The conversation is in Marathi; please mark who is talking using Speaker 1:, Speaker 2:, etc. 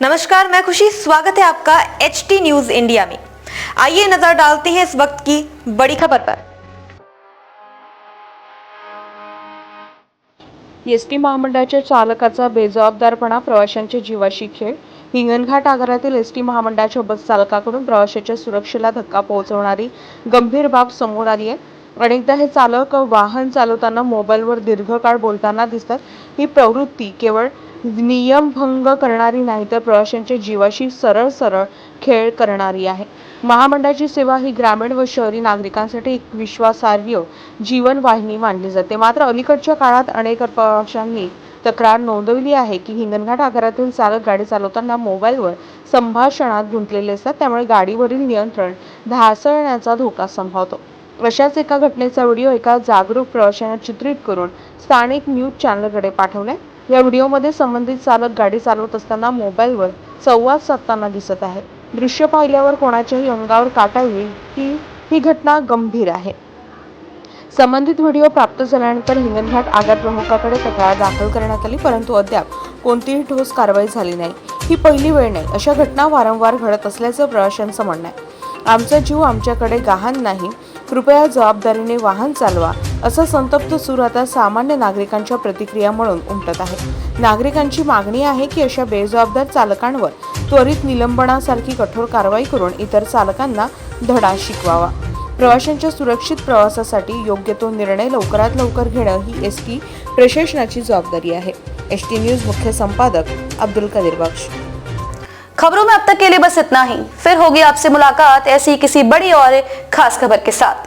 Speaker 1: नमस्कार मैं खुशी। स्वागत है आपका एच टी न्यूज इंडिया में। आइए नजर डालते हैं इस वक्त की बड़ी खबर पर।
Speaker 2: एस टी महामंडळाच्या चालकाचा बेजबाबदारपणा प्रवाशांच्या जीवाशी खेळ हिंगणघाट आगारातील एस टी महामंडळाच्या बस चालकाकडून प्रवाशाच्या सुरक्षेला धक्का पोहोचवणारी गंभीर बाब समोर आली आहे. अनेकदा हे चालक वाहन चालवताना मोबाईलवर दीर्घकाळ बोलताना दिसतात. ही प्रवृत्ती केवळ नियमभंग करणारी नाही तर प्रवाशांच्या जीवाशी सरळ सरळ खेळ करणारी आहे. महामंडळाची सेवा ही ग्रामीण व शहरी नागरिकांसाठी एक विश्वासार्ह जीवनवाहिनी मानली जाते. मात्र अलीकडच्या काळात अनेक प्रवाशांनी तक्रार नोंदवली आहे की हिंगणघाट आगारातील चालक गाडी चालवताना मोबाईलवर संभाषणात गुंतलेले असतात. त्यामुळे गाडीवरील नियंत्रण ढासळण्याचा धोका संभवतो. अशाच एका घटनेचा व्हिडिओ एका जागरूक प्रवाशाने चित्रित करून स्थानिक न्यूज चॅनलकडे पाठवलाय या व्हिडिओमध्ये संबंधित चालक गाडी चालवत असताना मोबाईलवर संवाद साधताना दिसत आहे. दृश्य पाहिल्यावर कोणाच्याही अंगावर काटा येईल की ही घटना गंभीर आहे. संबंधित व्हिडिओ प्राप्त झाल्यानंतर हिंगणघाट आगार प्रमुखाकडे तक्रार दाखल करण्यात आली परंतु अद्याप कोणतीही ठोस कारवाई झाली नाही. ही पहिली वेळ नाही. अशा घटना वारंवार घडत असल्याचं प्रवाशांचं म्हणणं आहे. आमचा जीव आमच्याकडे गहाण नाही. कृपया जबाबदारीने वाहन चालवा. असं संतप्त सूर आता सामान्य नागरिकांच्या प्रतिक्रिया म्हणून उमटत आहे. नागरिकांची मागणी आहे की अशा बेजबाबदार चालकांवर त्वरित निलंबनासारखी कठोर कारवाई करून इतर चालकांना धडा शिकवावा. प्रवाशांच्या सुरक्षित प्रवासासाठी योग्य तो निर्णय लवकरात लवकर घेणं ही एस टी प्रशासनाची जबाबदारी आहे. एस टी न्यूज मुख्य संपादक अब्दुल कदीर बख्श.
Speaker 1: खबरों में अब तक के लिए बस इतना ही. फिर होगी आपसे मुलाकात ऐसी किसी बड़ी और खास खबर के साथ.